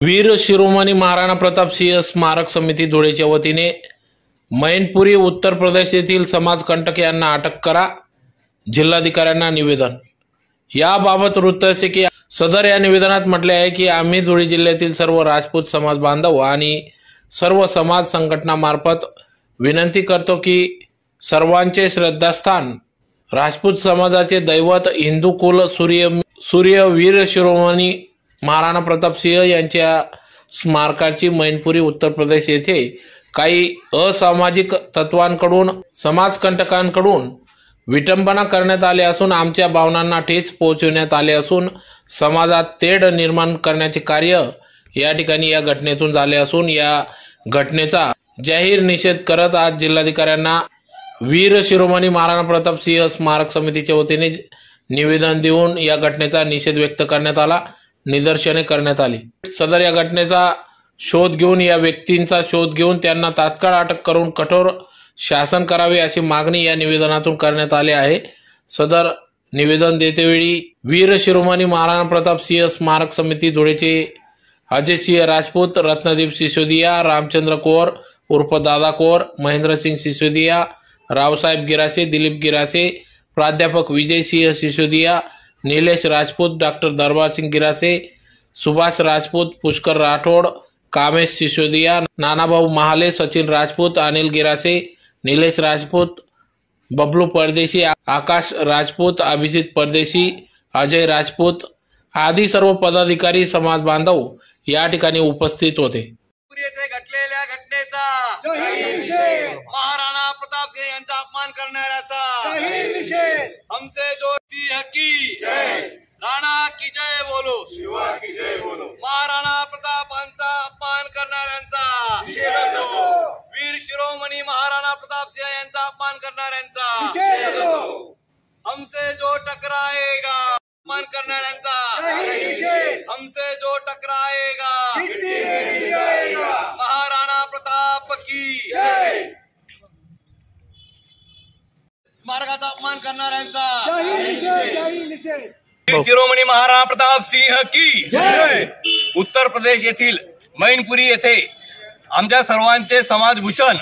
वीर शिरोमणी महाराणा प्रताप सिंह स्मारक समिती धुळेच्या वतीने मैनपुरी उत्तर प्रदेश येथील समाजकंटक यांना अटक करा. जिल्हाधिकाऱ्यांना निवेदन. याबाबत वृत्त असे की सदर या निवेदनात म्हटले आहे की आम्ही धुळे जिल्ह्यातील सर्व राजपूत समाज बांधव आणि सर्व समाज संघटनामार्फत विनंती करतो की सर्वांचे श्रद्धास्थान राजपूत समाजाचे दैवत हिंदू कुल सूर्य सूर्य वीर शिरोमणी महाराणा प्रताप सिंह यांच्या स्मारकाची मैनपुरी उत्तर प्रदेश येथे काही असामाजिक तत्वांकडून समाजकंटकांकडून विटंबना करण्यात आली असून आमच्या भावनांना ठेच पोहोचवण्यात आले असून समाजात तेढ निर्माण करण्याचे कार्य या ठिकाणी या घटनेतून झाले असून या घटनेचा जाहीर निषेध करत आज जिल्हाधिकाऱ्यांना वीर शिरोमणी महाराणा प्रताप सिंह स्मारक समितीच्या वतीने निवेदन देऊन या घटनेचा निषेध व्यक्त करण्यात आला. निदर्शने करण्यात आली. सदर या घटनेचा शोध घेऊन या व्यक्तींचा शोध घेऊन त्यांना तात्काळ अटक करून कठोर शासन करावे अशी मागणी या निवेदनातून करण्यात आली आहे. सदर निवेदन देतेवेळी वीर शिरोमणी महाराणा प्रताप सिंह स्मारक समिती धुळेचे अजय सिंह राजपूत रत्नदीप सिसोदिया रामचंद्र कोर उर्फ दादा कोर महेंद्रसिंग सिसोदिया रावसाहेब गिरासे दिलीप गिरासे प्राध्यापक विजय सिंह सिसोदिया निलेश राजपूत डॉक्टर दरबार सिंग गिरासे सुभाष राजपूत पुष्कर राठोड कामेश सिसोदिया नानाभाऊ महाले सचिन राजपूत अनिल गिरासे निलेश राजपूत बबलू परदेशी आकाश राजपूत अभिजित परदेशी अजय राजपूत आदी सर्व पदाधिकारी समाज बांधव या ठिकाणी उपस्थित होते. घडलेल्या घटनेचा सिंह यांचा अपमान करणाऱ्याचा. हमसे जो सिंह की. राणा की जय बोलो. महाराणा प्रतापांचा अपमान करणाऱ्यांचा. वीर शिरोमणी महाराणा प्रताप सिंह यांचा अपमान करणाऱ्यांचा. हमसे जो टकराएगा अपमान करणाऱ्यांचा. हमसे जो टकराएगा महाराणा प्रताप की स्मारकाचा अपमान करणाऱ्यांचा. वीर शिरोमणी महाराणा प्रताप सिंह की उत्तर प्रदेश येथील मैनपुरी येथे आमच्या सर्वांचे समाजभूषण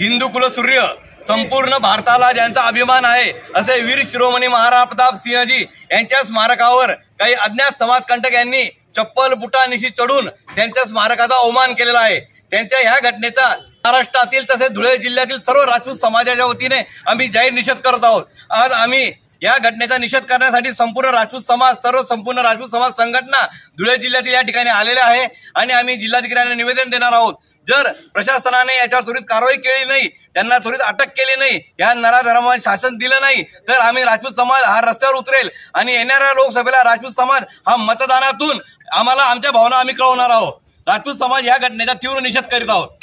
हिंदू कुलसूर्य संपूर्ण भारताला ज्यांचा अभिमान आहे असे वीर शिरोमणी महाराणा प्रताप सिंहजी यांच्या स्मारकावर काही अज्ञात समाजकंटक यांनी चप्पल बुटानिशी चढून त्यांच्या स्मारकाचा अवमान केलेला आहे. त्यांच्या ह्या घटनेचा महाराष्ट्रातील तसेच धुळे जिल्ह्यातील सर्व राजपूत समाजाच्या वतीने आम्ही जाहीर निषेध करत आहोत. आज आम्ही या घटनेचा निषेध करण्यासाठी संपूर्ण राजपूत समाज सर्व संपूर्ण राजपूत समाज संघटना धुळे जिल्ह्यातील या ठिकाणी आलेल्या आहे आणि आम्ही जिल्हाधिकाऱ्यांना निवेदन देणार आहोत. जर प्रशासनाने याच्यावर त्वरित कारवाई केली नाही त्यांना त्वरित अटक केली नाही या नराधर्मा शासन दिलं नाही तर आम्ही राजपूत समाज हा रस्त्यावर उतरेल आणि येणाऱ्या लोकसभेला राजपूत समाज हा मतदानातून आम्हाला आमच्या भावना आम्ही कळवणार आहोत. राजपूत समाज या घटनेचा तीव्र निषेध करीत आहोत.